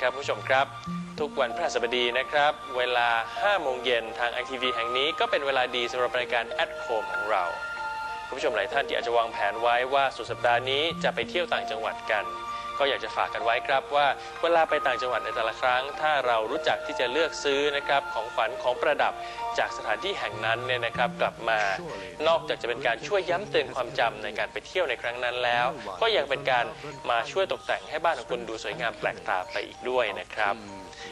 ครับผู้ชมครับ ทุกวันพระสบดีนะครับ เวลา 5 โมงเย็นทางไอทีวีแห่งนี้ก็เป็นเวลาดีสำหรับรายการ at home ของเรา คุณผู้ชมหลายท่านที่อาจจะวางแผนไว้ว่าสุดสัปดาห์นี้จะไปเที่ยวต่างจังหวัดกัน ก็อยากจะฝากกันไว้ครับว่าเวลาไปต่างจังหวัดในแต่ละครั้ง ถ้าเรารู้จักที่จะเลือกซื้อนะครับของขวัญของประดับจากสถานที่แห่งนั้นเนี่ยนะครับกลับมา นอกจากจะเป็นการช่วยย้ำเตือนความจำในการไปเที่ยวในครั้งนั้นแล้ว ก็ยังเป็นการมาช่วยตกแต่งให้บ้านของคุณดูสวยงามแปลกตาไปอีกด้วยนะครับ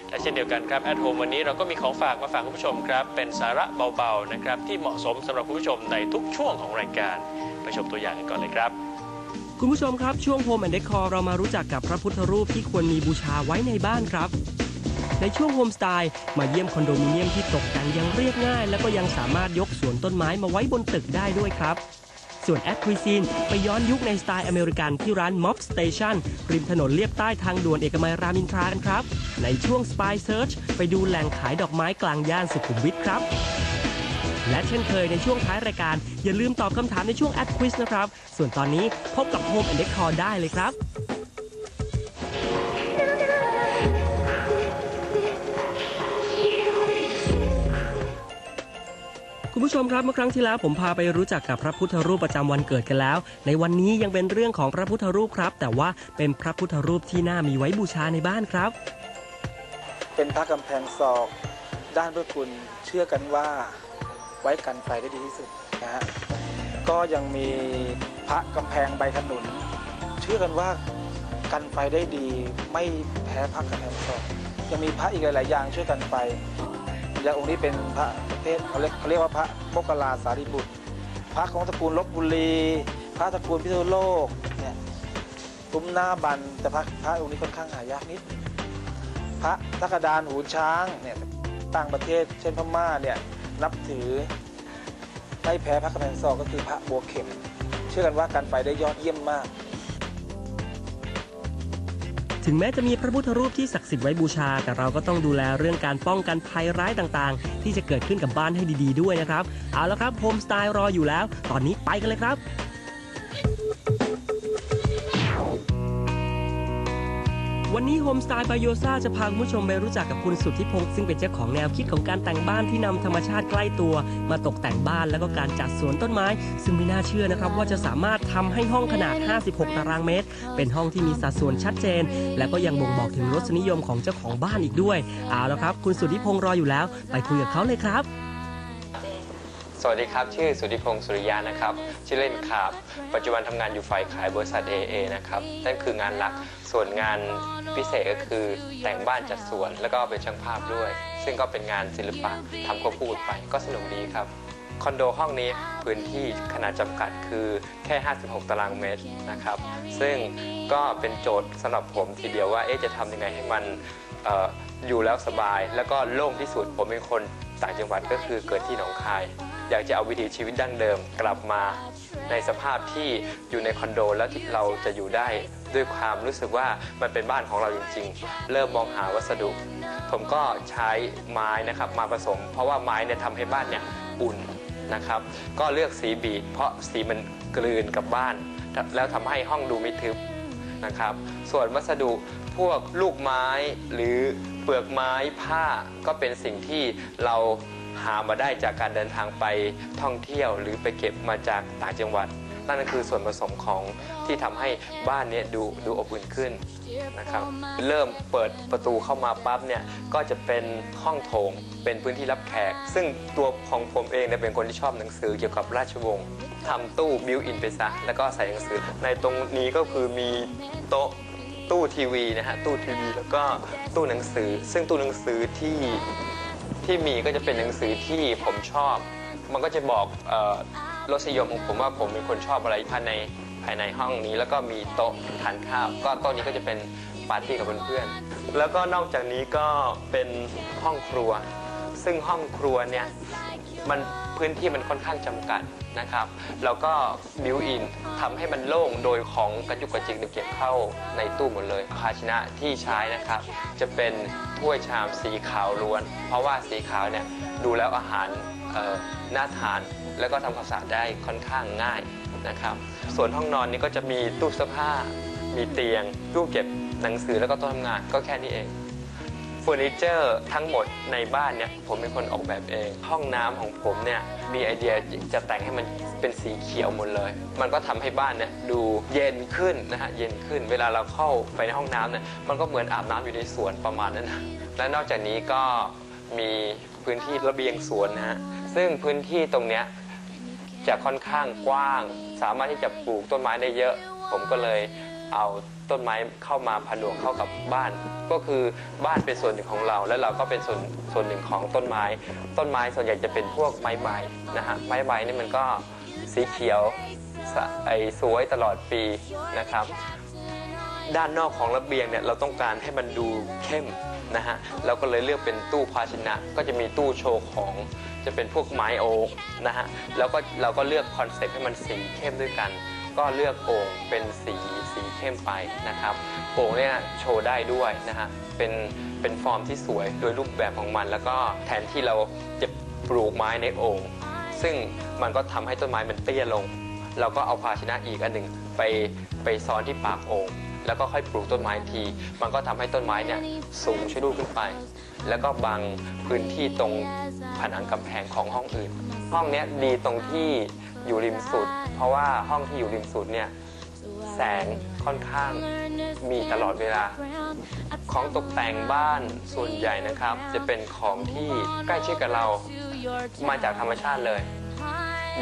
และเช่นเดียวกันครับ at home วันนี้เราก็มีของฝากมาฝากคุณผู้ชมครับ เป็นสาระเบาๆนะครับที่เหมาะสมสำหรับคุณผู้ชมในทุกช่วงของรายการไปชมตัวอย่างกันก่อนเลยครับ คุณผู้ชมครับ ช่วง Home and Decor เรามารู้จักกับพระพุทธรูปที่ควรมีบูชาไว้ในบ้านครับ ในช่วงโฮมสไตล์มาเยี่ยมคอนโดมิเนียมที่ตกแต่งยังเรียบง่าย และก็ยังสามารถยกสวนต้นไม้มาไว้บนตึกได้ด้วยครับส่วนแอดควิซีนไปย้อนยุคในสไตล์อเมริกันที่ร้าน Mob Station ริมถนนเลียบใต้ทางด่วนเอกมัยรามอินทรากันครับ ในช่วง Spy Search ไปดูแหล่งขายดอกไม้กลางย่านสุขุมวิทครับ และเช่นเคยในช่วงท้ายรายการ อย่าลืมตอบคำถามในช่วง Ad Quiz นะครับ ส่วนตอนนี้พบกับ Home and Decor ได้เลยครับ คุณผู้ชมครับเมื่อครั้งที่แล้วผมพาไปรู้จักกับพระพุทธรูปประจำวันเกิดกันแล้ว ในวันนี้ยังเป็นเรื่องของพระพุทธรูปครับ แต่ว่าเป็นพระพุทธรูปที่น่ามีไว้บูชาในบ้านครับ เป็นพระกำแพงศอก ด้านพระคุณเชื่อกันว่า ไว้กันไฟได้ดีที่สุดนะฮะก็ยังมีพระกำแพงใบขนุน เชื่อกันว่ากันไฟได้ดีไม่แพ้พระกำแพงศอกยังมีพระอีกหลาย ๆ อย่างช่วยกันไฟอย่างองค์นี้เป็นพระประเภทเขาเรียกเขาเรียกว่าพระโมกขลาสารีบุตร พระของตระกูลลบบุรีพระตระกูลพิษณุโลกเนี่ยตุ้มหน้าบันแต่พระพระองค์นี้ค่อนข้างหายากนิดพระทักดานหูช้างเนี่ยต่างประเทศเช่นพม่าเนี่ย นับถือไม่แพ้พระกำแพงซอกก็คือพระบัวเข็ม เชื่อกันว่าการไปได้ยอดเยี่ยมมาก ถึงแม้จะมีพระพุทธรูปที่ศักดิ์สิทธิ์ไว้บูชา แต่เราก็ต้องดูแลเรื่องการป้องกันภัยร้ายต่างๆ ที่จะเกิดขึ้นกับบ้านให้ดีๆ ด้วยนะครับ เอาละครับโฮมสไตล์รออยู่แล้ว ตอนนี้ไปกันเลยครับ วันนี้โฮมสไตล์บายโยซาจะพาคุณผู้ชมไปรู้จักกับคุณสุทธิพงศ์ซึ่งเป็นเจ้าของแนวคิดของการแต่งบ้านที่นำธรรมชาติใกล้ตัว มาตกแต่งบ้านแล้วก็การจัดสวนต้นไม้ ซึ่งไม่น่าเชื่อนะครับว่าจะสามารถทำให้ห้องขนาด 56 ตารางเมตร เป็นห้องที่มีสัดส่วนชัดเจน และก็ยังบ่งบอกถึงรสนิยมของเจ้าของบ้านอีกด้วยเอาละครับ คุณสุทธิพงศ์รออยู่แล้ว ไปคุยกับเขาเลยครับ วัสดีครับ ชื่อสุธิพงศ์สุริยานะครับ ชื่อเล่นขาบ ปัจจุบันทำงานอยู่ฝ่ายขายบริษัท AA นะครับ นั่นคืองานหลัก ส่วนงานพิเศษก็คือแต่งบ้านจัดสวน แล้วก็เป็นช่างภาพด้วย ซึ่งก็เป็นงานศิลปะทำควบคู่ไป ก็สนุกดีครับ คอนโดห้องนี้พื้นที่ขนาดจำกัดคือแค่ 56 ตารางเมตรนะครับ ซึ่งก็เป็นโจทย์สำหรับผมทีเดียวว่าเอ๊ะจะทำยังไงให้มันอออยู่แล้วสบาย แล้วก็โล่งที่สุดผมเป็นคนต่างจังหวัดก็คือเกิดที่หนองคาย อยากจะเอาวิถีชีวิตดั้งเดิมกลับมาในสภาพที่อยู่ในคอนโดแล้วที่เราจะอยู่ได้ด้วยความรู้สึกว่ามันเป็นบ้านของเราจริง ๆ เริ่มมองหาวัสดุ ผมก็ใช้ไม้นะครับมาผสม เพราะว่าไม้เนี่ยทำให้บ้านเนี่ยอุ่นนะครับ ก็เลือกสีบีดเพราะสีมันกลืนกับบ้าน แล้วทำให้ห้องดูไม่ทึบนะครับ ส่วนวัสดุพวกลูกไม้หรือเปลือกไม้ผ้าก็เป็นสิ่งที่เรา หามาได้จากการเดินทางไปท่องเที่ยวหรือไปเก็บมาจากต่างจังหวัด นั่นก็คือส่วนผสมของที่ทำให้บ้านนี้ดูดูอบอุ่นขึ้นนะครับเริ่มเปิดประตูเข้ามาปั๊บเนี่ยก็จะเป็นห้องโถงเป็นพื้นที่รับแขก ซึ่งตัวของผมเองเนี่ยเป็นคนที่ชอบหนังสือเกี่ยวกับราชวงศ์ทำตู้บิวอินไปซะแล้วก็ใส่หนังสือ ในตรงนี้ก็คือมีโต๊ะตู้ทีวีนะฮะตู้ทีวีแล้วก็ตู้หนังสือ ซึ่งตู้หนังสือที่ ที่มีก็จะเป็นหนังสือที่ผมชอบ มันก็จะบอกรสนิยมของผมว่าผมเป็นคนชอบอะไรภายในภายในห้องนี้ แล้วก็มีโต๊ะทานข้าวก็โต๊ะนี้ก็จะเป็นปาร์ตี้กับเพื่อนๆแล้วก็นอกจากนี้ก็เป็นห้องครัว ซึ่งห้องครัวเนี่ย มันพื้นที่มันค่อนข้างจำกัดนะครับแล้วก็บิวอินทำให้มันโล่งโดยของกระจุกกระจิกเนี่ยเก็บเข้าในตู้หมดเลยภาชนะที่ใช้นะครับ จะเป็นถ้วยชามสีขาวล้วน เพราะว่าสีขาวเนี่ยดูแล้วอาหารเอ่อน่าทาน แล้วก็ทำความสะอาดได้ค่อนข้างง่ายนะครับ ส่วนห้องนอนนี้ก็จะมีตู้เสื้อผ้า มีเตียงตู้เก็บหนังสือแล้วก็โต๊ะทำงานก็แค่นี้เอง ฟอร์นิเจอร์ทั้งหมดในบ้านเนี่ยผมเป็นคนออกแบบเอง ห้องน้ำของผมเนี่ยมีไอเดียจะแต่งให้มันเป็นสีเขียวหมดเลย มันก็ทำให้บ้านเนี่ยดูเย็นขึ้นนะฮะเย็นขึ้น เวลาเราเข้าไปในห้องน้ำเนี่ยมันก็เหมือนอาบน้ำอยู่ในสวนประมาณนั้นนะและนอกจากนี้ก็มีพื้นที่ระเบียงสวนนะฮะซึ่งพื้นที่ตรงเนี้ย จะค่อนข้างกว้าง สามารถที่จะปลูกต้นไม้ได้เยอะ ผมก็เลย เอาต้นไม้เข้ามาผนวกเข้ากับบ้าน ก็คือบ้านเป็นส่วนหนึ่งของเรา และเราก็เป็นส่วนส่วนหนึ่งของต้นไม้ ต้นไม้ส่วนใหญ่จะเป็นพวกไม้ใบนะฮะไม้ใบนี่มันก็สีเขียวไอสวยตลอดปีนะครับ ด้านนอกของระเบียงเนี่ยเราต้องการให้มันดูเข้มนะฮะเราก็เลยเลือกเป็นตู้ภาชนะ ก็จะมีตู้โชว์ของจะเป็นพวกไม้โอ๊กนะฮะแล้วก็เราก็เลือกคอนเซ็ปต์ให้มันสีเข้มด้วยกัน ก็เลือกโอ่งเป็นสีสีเข้มไปนะครับโอ่งเนี่ยโชว์ได้ด้วยนะฮะเป็นเป็นฟอร์มที่สวยโดยรูปแบบของมัน แล้วก็แทนที่เราจะปลูกไม้ในโอ่งซึ่งมันก็ทำให้ต้นไม้มันเตี้ยลง เราก็เอาภาชนะอีกอันหนึ่งไปไปซ้อนที่ปากโอ่ง แล้วก็ค่อยปลูกต้นไม้ที มันก็ทำให้ต้นไม้เนี่ยสูงชะลูดขึ้นไป แล้วก็บังพื้นที่ตรงผนังกำแพงของห้องอื่น ห้องเนี้ยดีตรงที่อยู่ริมสุด เพราะว่าห้องที่อยู่ริมสุดเนี่ยแสงค่อนข้างมีตลอดเวลา ของตกแต่งบ้านส่วนใหญ่นะครับ จะเป็นของที่ใกล้ชิดกับเรามาจากธรรมชาติเลย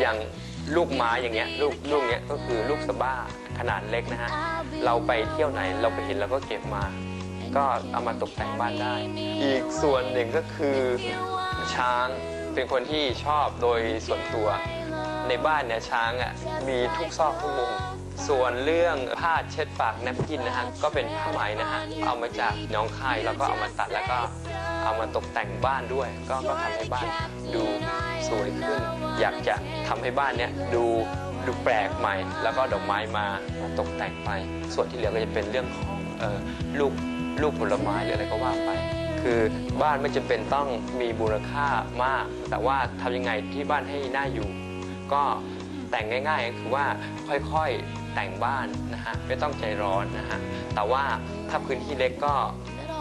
อย่างลูกไม้อย่างเงี้ยลูกลูกเนี้ยก็คือลูกสบ้า ขนาดเล็กนะฮะ เราไปเที่ยวไหนเราไปเห็นเราก็เก็บมา ก็เอามาตกแต่งบ้านได้ อีกส่วนหนึ่งก็คือช้างเป็นคนที่ชอบโดยส่วนตัว ในบ้านเนี่ยช้างอะมีทุกซอกทุกมุมส่วนเรื่องผ้าเช็ดปากแนปกินนะฮะก็เป็นผ้าไหมนะฮะเอามาจากน้องคายแล้วก็เอามาตัดแล้วก็เอามาตกแต่งบ้านด้วย ก็ก็ทำให้บ้านดูสวยขึ้น อยากจะทำให้บ้านเนี่ยดู ดูแปลกใหม่ แล้วก็ดอกไม้มาตกแต่งไป ส่วนที่เหลือก็จะเป็นเรื่องของออลูกลูกผลไม้หรืออะไรก็ว่าไป คือบ้านไม่จำเป็นต้องมีมูลค่ามาก แต่ว่าทำยังไงที่บ้านให้น่าอยู่ ก็แต่งง่ายๆก็คือว่าค่อยๆแต่งบ้านนะฮะไม่ต้องใจร้อนนะฮะแต่ว่าถ้าพื้นที่เล็กก็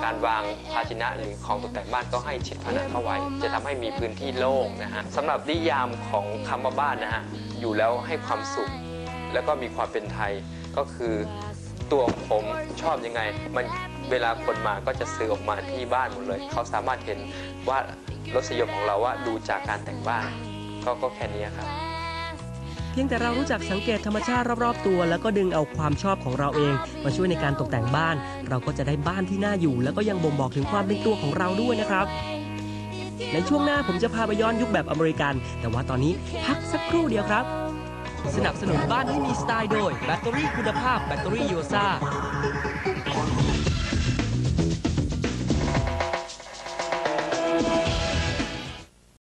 การวางภาชนะหรือของตกแต่งบ้านก็ให้ชิดผนังเข้าไว้ จะทำให้มีพื้นที่โล่งนะฮะสำหรับนิยามของคำว่าบ้านนะฮะอยู่แล้วให้ความสุข แล้วก็มีความเป็นไทยก็คือตัวผมชอบยังไง มันเวลาคนมาก็จะซื้อออกมาที่บ้านหมดเลย เขาสามารถเห็นว่ารสนิยมของเราว่าดูจากการแต่งบ้านก็ก็แค่นี้ครับ เพียงแต่เรารู้จักสังเกตธรรมชาติรอบๆตัว แล้วก็ดึงเอาความชอบของเราเอง มาช่วยในการตกแต่งบ้าน เราก็จะได้บ้านที่น่าอยู่ แล้วก็ยังบ่งบอกถึงความเป็นตัวของเราด้วยนะครับ ในช่วงหน้าผมจะพาไปย้อนยุคแบบอเมริกัน แต่ว่าตอนนี้พักสักครู่เดียวครับ สนับสนุนบ้านให้มีสไตล์โดยแบตเตอรี่คุณภาพแบตเตอรี่โยซ่า